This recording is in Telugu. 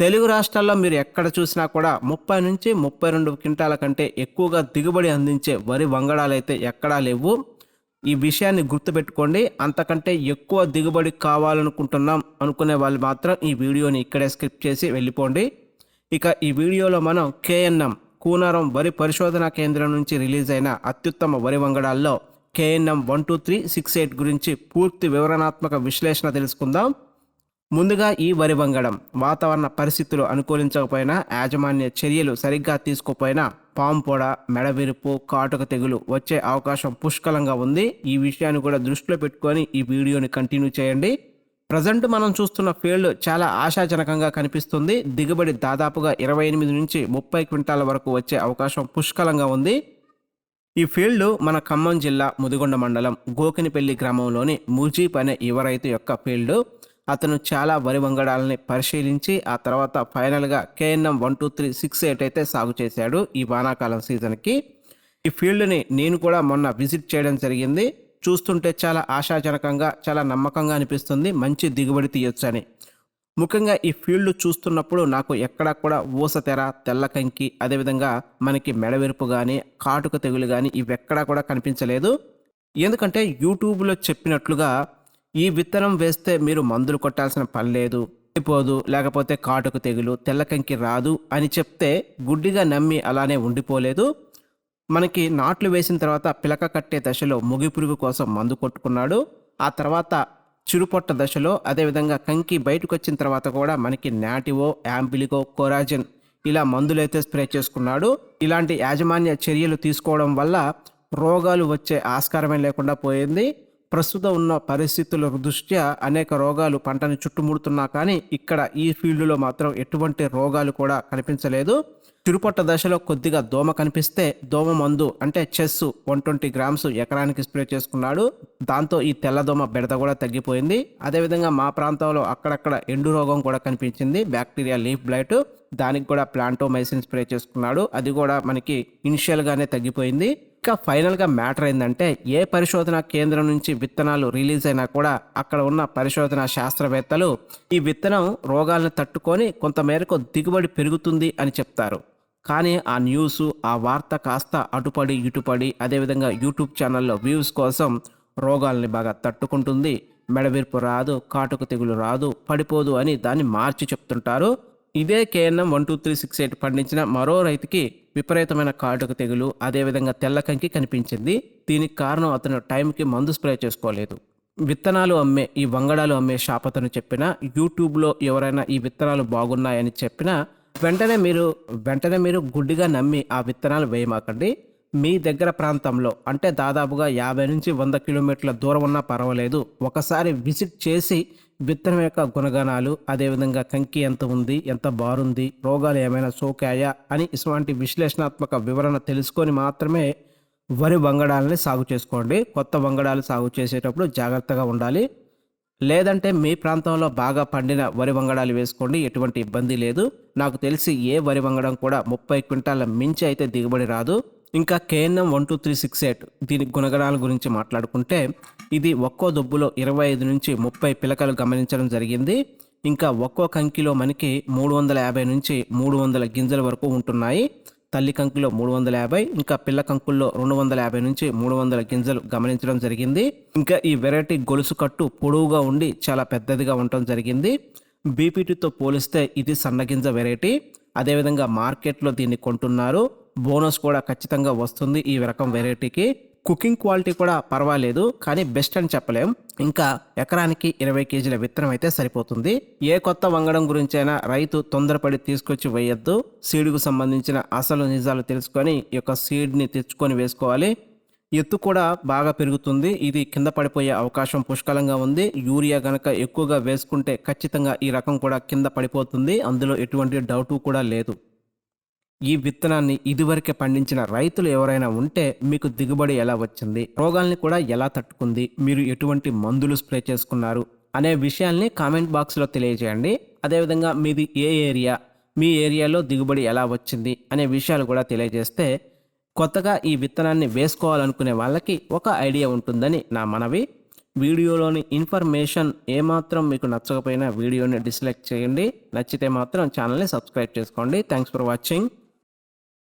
తెలుగు రాష్ట్రాల్లో మీరు ఎక్కడ చూసినా కూడా ముప్పై నుంచి ముప్పై రెండు క్వింటాల కంటే ఎక్కువగా దిగుబడి అందించే వరి వంగడాలైతే ఎక్కడా లేవు. ఈ విషయాన్ని గుర్తుపెట్టుకోండి. అంతకంటే ఎక్కువ దిగుబడి కావాలనుకుంటున్నాం అనుకునే వాళ్ళు మాత్రం ఈ వీడియోని ఇక్కడే స్కిప్ చేసి వెళ్ళిపోండి. ఇక ఈ వీడియోలో మనం కేఎన్ఎం కూనారం వరి పరిశోధనా కేంద్రం నుంచి రిలీజ్ అయిన అత్యుత్తమ వరి వంగడాల్లో KNM one two three six eight గురించి పూర్తి వివరణాత్మక విశ్లేషణ తెలుసుకుందాం. ముందుగా ఈ వరి వంగడం. వాతావరణ పరిస్థితులు అనుకూలించకపోయినా యాజమాన్య చర్యలు సరిగ్గా తీసుకోకపోయినా పాంపొడ మెడవిరుపు కాటుక తెగులు వచ్చే అవకాశం పుష్కలంగా ఉంది. ఈ విషయాన్ని కూడా దృష్టిలో పెట్టుకొని ఈ వీడియోని కంటిన్యూ చేయండి. ప్రజెంట్ మనం చూస్తున్న ఫీల్డ్ చాలా ఆశాజనకంగా కనిపిస్తుంది. దిగుబడి దాదాపుగా ఇరవై ఎనిమిది నుంచి ముప్పై క్వింటాల వరకు వచ్చే అవకాశం పుష్కలంగా ఉంది. ఈ ఫీల్డ్ మన ఖమ్మం జిల్లా ముదిగొండ మండలం గోకినిపల్లి గ్రామంలోని ముజీబ్ అనే యువ రైతు యొక్క ఫీల్డ్. అతను చాలా వరి వంగడాలని పరిశీలించి ఆ తర్వాత ఫైనల్గా KNM one two three six eight అయితే సాగు చేశాడు ఈ వానాకాలం సీజన్కి. ఈ ఫీల్డ్ని నేను కూడా మొన్న విజిట్ చేయడం జరిగింది. చూస్తుంటే చాలా ఆశాజనకంగా చాలా నమ్మకంగా అనిపిస్తుంది. మంచి దిగుబడి తీయొచ్చని. ముఖ్యంగా ఈ ఫీల్డ్ చూస్తున్నప్పుడు నాకు ఎక్కడా కూడా ఊస తెర తెల్ల కంకి అదేవిధంగా మనకి మెడవెరుపు కానీ కాటుక తెగులు కానీ ఇవెక్కడా కూడా కనిపించలేదు. ఎందుకంటే యూట్యూబ్లో చెప్పినట్లుగా ఈ విత్తనం వేస్తే మీరు మందులు కొట్టాల్సిన పని లేదు ఉండిపోదు లేకపోతే కాటుకు తెగులు తెల్ల కంకి రాదు అని చెప్తే గుడ్డిగా నమ్మి అలానే ఉండిపోలేదు. మనకి నాట్లు వేసిన తర్వాత పిలక కట్టే దశలో ముగిపురుగు కోసం మందు కొట్టుకున్నాడు. ఆ తర్వాత చిరుపొట్ట దశలో అదేవిధంగా కంకి బయటకు వచ్చిన తర్వాత కూడా మనకి నాటివో యాంపిలిగో కోరాజిన్ ఇలా మందులైతే స్ప్రే చేసుకున్నాడు. ఇలాంటి యాజమాన్య చర్యలు తీసుకోవడం వల్ల రోగాలు వచ్చే ఆస్కారమే లేకుండా పోయింది. ప్రస్తుతం ఉన్న పరిస్థితుల దృష్ట్యా అనేక రోగాలు పంటను చుట్టుముడుతున్నా కానీ ఇక్కడ ఈ ఫీల్డ్లో మాత్రం ఎటువంటి రోగాలు కూడా కనిపించలేదు. చిరుపొట్ట దశలో కొద్దిగా దోమ కనిపిస్తే దోమ మందు అంటే చెస్ వన్ ట్వంటీ గ్రామ్స్ ఎకరానికి స్ప్రే చేసుకున్నాడు. దాంతో ఈ తెల్లదోమ బెడద కూడా తగ్గిపోయింది. అదేవిధంగా మా ప్రాంతంలో అక్కడక్కడ ఎండు రోగం కూడా కనిపించింది. బ్యాక్టీరియా లీఫ్ బ్లైట్ దానికి కూడా ప్లాంటోమైసిన్ స్ప్రే చేసుకున్నాడు. అది కూడా మనకి ఇనిషియల్గానే తగ్గిపోయింది. ఇంకా ఫైనల్గా మ్యాటర్ ఏంటంటే ఏ పరిశోధన కేంద్రం నుంచి విత్తనాలు రిలీజ్ అయినా కూడా అక్కడ ఉన్న పరిశోధన శాస్త్రవేత్తలు ఈ విత్తనం రోగాలను తట్టుకొని కొంతమేరకు దిగుబడి పెరుగుతుంది అని చెప్తారు. కానీ ఆ న్యూస్ ఆ వార్త కాస్త అటుపడి ఇటుపడి అదేవిధంగా యూట్యూబ్ ఛానల్లో వ్యూస్ కోసం రోగాల్ని బాగా తట్టుకుంటుంది. మెడవిర్పు రాదు కాటుకు తెగులు రాదు పడిపోదు అని దాన్ని మార్చి చెప్తుంటారు. ఇదే KNM one two three six eight పండించిన మరో రైతుకి విపరీతమైన కాటుక తెగులు అదేవిధంగా తెల్లకంకి కనిపించింది. దీనికి కారణం అతను టైంకి మందు స్ప్రే చేసుకోలేదు. విత్తనాలు అమ్మే ఈ వంగడాలు అమ్మే షాప్ అతను చెప్పిన యూట్యూబ్లో ఎవరైనా ఈ విత్తనాలు బాగున్నాయని చెప్పినా వెంటనే మీరు వెంటనే మీరు గుడ్డిగా నమ్మి ఆ విత్తనాలు వేయమాకండి. మీ దగ్గర ప్రాంతంలో అంటే దాదాపుగా యాభై నుంచి వంద కిలోమీటర్ల దూరం ఉన్నా పర్వాలేదు ఒకసారి విజిట్ చేసి విత్తనం యొక్క గుణగణాలు అదేవిధంగా కంకి ఎంత ఉంది ఎంత బారుంది రోగాలు ఏమైనా సోకాయా అని ఇటువంటి విశ్లేషణాత్మక వివరణ తెలుసుకొని మాత్రమే వరి వంగడాలని సాగు చేసుకోండి. కొత్త వంగడాలు సాగు చేసేటప్పుడు జాగ్రత్తగా ఉండాలి. లేదంటే మీ ప్రాంతంలో బాగా పండిన వరి వంగడాలు వేసుకోండి ఎటువంటి ఇబ్బంది లేదు. నాకు తెలిసి ఏ వరి వంగడం కూడా ముప్పై క్వింటాల మించి అయితే దిగుబడి రాదు. ఇంకా KNM one two three six eight దీని గుణగణాల గురించి మాట్లాడుకుంటే ఇది ఒక్కో దుబ్బులో ఇరవై ఐదు నుంచి ముప్పై పిలకలు గమనించడం జరిగింది. ఇంకా ఒక్కో కంకిలో మనకి మూడు వందల యాభై నుంచి మూడు వందల గింజల వరకు ఉంటున్నాయి. తల్లి కంకులో మూడు వందల యాభై ఇంకా పిల్ల కంకుల్లో రెండు వందల యాభై నుంచి మూడు వందల గింజలు గమనించడం జరిగింది. ఇంకా ఈ వెరైటీ గొలుసు కట్టు పొడవుగా ఉండి చాలా పెద్దదిగా ఉండటం జరిగింది. బీపీటీతో పోలిస్తే ఇది సన్నగింజ వెరైటీ. అదేవిధంగా మార్కెట్లో దీన్ని కొంటున్నారు. బోనస్ కూడా ఖచ్చితంగా వస్తుంది ఈ రకం వెరైటీకి. కుకింగ్ క్వాలిటీ కూడా పర్వాలేదు కానీ బెస్ట్ అని చెప్పలేం. ఇంకా ఎకరానికి ఇరవై కేజీల విత్తనం అయితే సరిపోతుంది. ఏ కొత్త వంగడం గురించైనా రైతు తొందరపడి తీసుకొచ్చి వేయొద్దు. సీడ్కు సంబంధించిన అసలు నిజాలు తెలుసుకొని ఈ యొక్క సీడ్ని తెచ్చుకొని వేసుకోవాలి. ఎత్తు కూడా బాగా పెరుగుతుంది. ఇది కింద పడిపోయే అవకాశం పుష్కలంగా ఉంది. యూరియా గనక ఎక్కువగా వేసుకుంటే ఖచ్చితంగా ఈ రకం కూడా కింద పడిపోతుంది. అందులో ఎటువంటి డౌటు కూడా లేదు. ఈ విత్తనాన్ని ఇదివరకే పండించిన రైతులు ఎవరైనా ఉంటే మీకు దిగుబడి ఎలా వచ్చింది? రోగాల్ని కూడా ఎలా తట్టుకుంది? మీరు ఎటువంటి మందులు స్ప్రే చేసుకున్నారు? అనే విషయాల్ని కామెంట్ బాక్స్లో తెలియజేయండి. అదేవిధంగా మీది ఏ ఏరియా? మీ ఏరియాలో దిగుబడి ఎలా వచ్చింది? అనే విషయాలు కూడా తెలియజేస్తే కొత్తగా ఈ విత్తనాన్ని వేసుకోవాలనుకునే వాళ్ళకి ఒక ఐడియా ఉంటుందని నా మనవి. వీడియోలోని ఇన్ఫర్మేషన్ ఏమాత్రం మీకు నచ్చకపోయినా వీడియోని డిస్లైక్ చేయండి. నచ్చితే మాత్రం ఛానల్ని సబ్స్క్రైబ్ చేసుకోండి. Thanks for watching.